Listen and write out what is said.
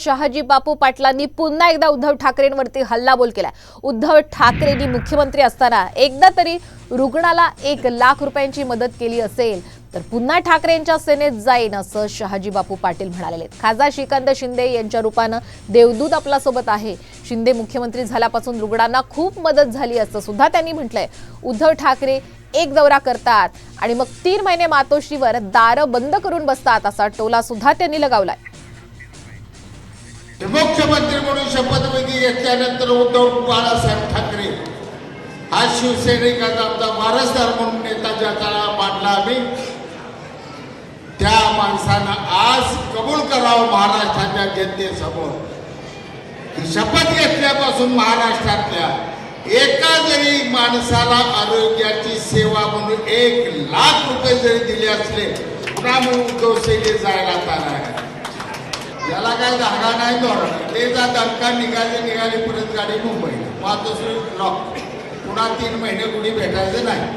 शहाजी बापू पाटलांनी पुन्हा एकदा उद्धव ठाकरेंवरती हल्लाबोल केला उद्धव ठाकरेंनी मुख्यमंत्री असताना एकदा तरी रुग्णाला एक लाख रुपयांची मदत केली असेल तर पुन्हा ठाकरेंच्या सेनेत जाईन असं शहाजी बापू पाटील म्हणालेले आहेत. खासदार श्रीकांत शिंदे यांच्या रूपानं देवदूत आपल्यासोबत आहे. शिंदे मुख्यमंत्री झाल्यापासून रुग्णांना खूप मदत झाली असं सुद्धा त्यांनी म्हटलंय. उद्धव ठाकरे एक दौरा करतात आणि मग तीन महिने मातोश्रीवर दारं बंद करून बसतात असा टोला सुद्धा त्यांनी लगावलाय. मुख्यमंत्री म्हणून शपथविधी घेतल्यानंतर उद्धव बाळासाहेब ठाकरे हा शिवसैनिकाचा आमचा वारसदार म्हणून नेता काळा मांडला आम्ही. त्या माणसानं आज कबूल करावं महाराष्ट्राच्या जनतेसमोर. शपथ घेतल्यापासून महाराष्ट्रातल्या एका जरी माणसाला आरोग्याची सेवा म्हणून एक लाख रुपये जरी दिले असले पुन्हा मी उद्धव सेने जायला तयार याला काय जागा नाही धोरण ते जा दणका निघाले निघाली परत गाडी मुंबई मातोश्री लॉक पुन्हा तीन महिने कुणी भेटायचं नाही.